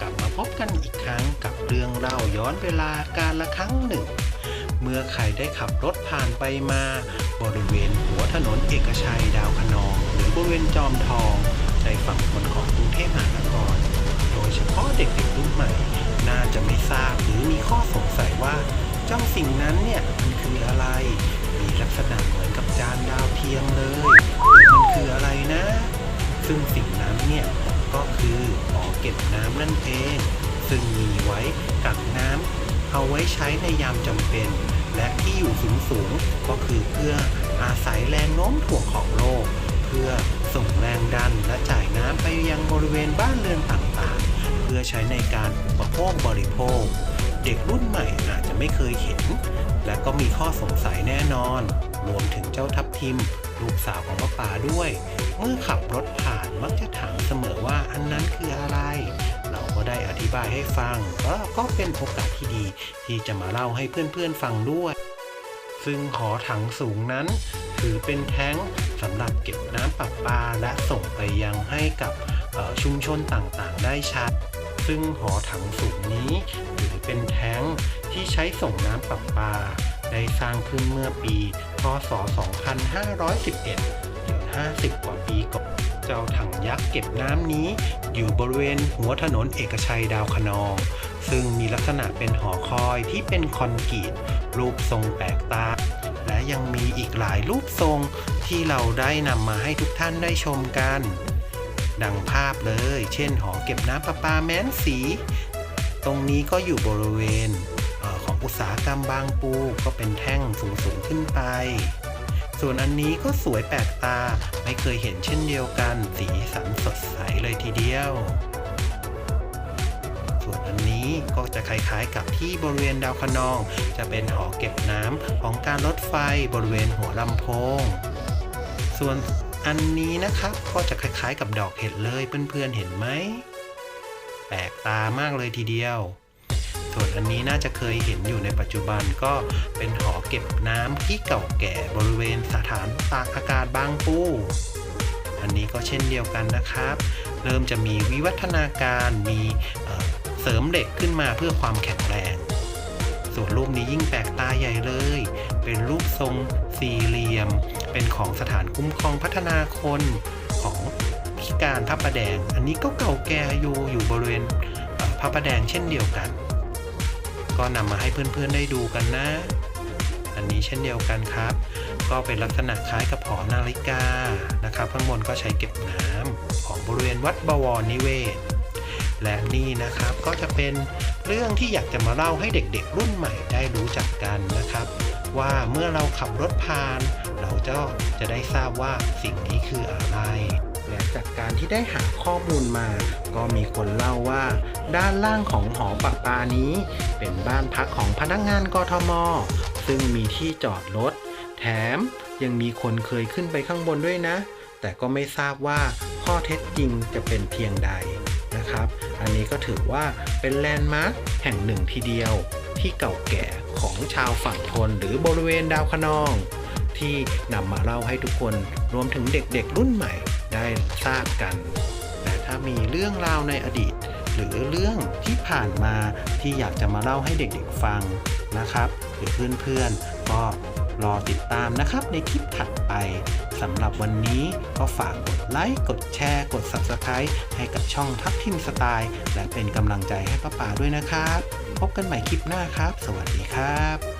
กลับมาพบกันอีกครั้งกับเรื่องเล่าย้อนเวลาการละครั้งหนึ่ง เมื่อใครได้ขับรถผ่านไปมา บริเวณหัวถนนเอกชัยดาวคะนอง หรือบริเวณจอมทอง ในฝั่งทนของกรุงเทพมหานคร โดยเฉพาะเด็กๆรุ่นใหม่ น่าจะไม่ทราบหรือมีข้อสงสัยว่า เจ้าสิ่งนั้นเนี่ยมันคืออะไร น้ำนั่นเอง ซึ่งมีไว้กักน้ำเอาไว้ใช้ในยามจำเป็น และที่อยู่สูงสูงก็คือเพื่ออาศัยแรงโน้มถ่วงของโลก เพื่อส่งแรงดันและจ่ายน้ำไปยังบริเวณบ้านเรือนต่างๆ เพื่อใช้ในการอุปโภคบริโภค เด็กรุ่นใหม่อาจจะไม่เคยเห็น และก็มีข้อสงสัยแน่นอน รวมถึงเจ้าทับทิมลูกสาวของป้าป๋าด้วย เมื่อขับรถผ่านมักจะถามเสมอว่าอันนั้นคืออะไร ก็ได้อธิบายให้ฟังก็ก็เป็นโอกาสที่ดีที่จะมาเล่าให้เพื่อนๆฟังด้วย ซึ่งหอถังสูงนั้น ถือเป็นแท้งสำหรับเก็บน้ำประปาและส่งไปยังให้กับชุมชนต่างๆ ได้ใช้ซึ่งหอถังสูงนี้ถือเป็นแท้งที่ใช้ส่งน้ำประปา ได้สร้างขึ้นเมื่อปี พศ 2511หรือ50 กว่าปีก่อน เจ้าถังยักษ์เก็บน้ำนี้ อยู่บริเวณหัวถนนเอกชัยดาวคนอง ซึ่งมีลักษณะเป็นหอคอยที่เป็นคอนกรีตรูปทรงแปลกตา และยังมีอีกหลายรูปทรงที่เราได้นำมาให้ทุกท่านได้ชมกัน ดังภาพเลย เช่นหอเก็บน้ำประปาแม้นสี ตรงนี้ก็อยู่บริเวณของอุตสาหกรรมบางปูก็เป็นแท่งสูงๆขึ้นไป ส่วนอันนี้ก็สวยแปลกตา ไม่เคยเห็นเช่นเดียวกัน สีสันสดใสเลยทีเดียว ส่วนอันนี้ก็จะคล้ายๆกับที่บริเวณดาวคะนอง จะเป็นหอเก็บน้ำของการรถไฟบริเวณหัวลำโพง ส่วนอันนี้นะครับก็จะคล้ายๆกับดอกเห็ดเลยเพื่อนๆเห็นไหม แปลกตามากเลยทีเดียว ส่วนอันนี้น่าจะเคยเห็นอยู่ในปัจจุบันก็เป็นหอเก็บน้ำที่เก่าแก่บริเวณสถานตากอากาศบางปูอันนี้ก็เช่นเดียวกันนะครับ เริ่มจะมีวิวัฒนาการมีเอ่อเสริมเหล็กขึ้นมาเพื่อความแข็งแรง ส่วนรูปนี้ยิ่งแปลกตาใหญ่เลย เป็นรูปทรงสี่เหลี่ยม เป็นของสถานคุ้มครองพัฒนาคนของพิการพระประแดง อันนี้ก็เก่าแก่อยู่อยู่บริเวณเอ่อพระประแดงเช่นเดียวกัน ก็นำมาให้เพื่อนๆได้ดูกันนะ อันนี้เช่นเดียวกันครับ ก็เป็นลักษณะคล้ายกับหอนาฬิกานะครับข้างบนก็ใช้เก็บน้ำของบริเวณวัดบวรนิเวศ และนี่นะครับก็จะเป็นเรื่องที่อยากจะมาเล่าให้เด็กๆ รุ่นใหม่ได้รู้จักกันนะครับ ว่าเมื่อเราขับรถผ่าน เราจะจะได้ทราบว่าสิ่งนี้คืออะไรและจากการที่ได้หาข้อมูลมา ก็มีคนเล่าว่า ด้านล่างของหอประปานี้ เป็นบ้านพักของพนักงานกทม ซึ่งมีที่จอดรถ แถมยังมีคนเคยขึ้นไปข้างบนด้วยนะ แต่ก็ไม่ทราบว่าข้อเท็จจริงจะเป็นเพียงใดนะครับ อันนี้ก็ถือว่าเป็นแลนด์มาร์คแห่งหนึ่งทีเดียวที่เก่าแก่ของชาวฝั่งทนหรือบริเวณดาวคะนอง ที่นำมาเล่าให้ทุกคนรวมถึงเด็กๆรุ่นใหม่ได้ทราบกัน แต่ถ้ามีเรื่องราวในอดีต หรือเรื่องที่ผ่านมาที่อยากจะมาเล่าให้เด็กๆฟังนะครับ หรือเพื่อนๆก็รอติดตามนะครับในคลิปถัดไปสำหรับวันนี้ก็ฝากกดไลค์ กดแชร์ กด Subscribe ให้กับช่องทับทิมสไตล์ และเป็นกำลังใจให้ป้าป่าด้วยนะครับ พบกันใหม่คลิปหน้าครับ สวัสดีครับ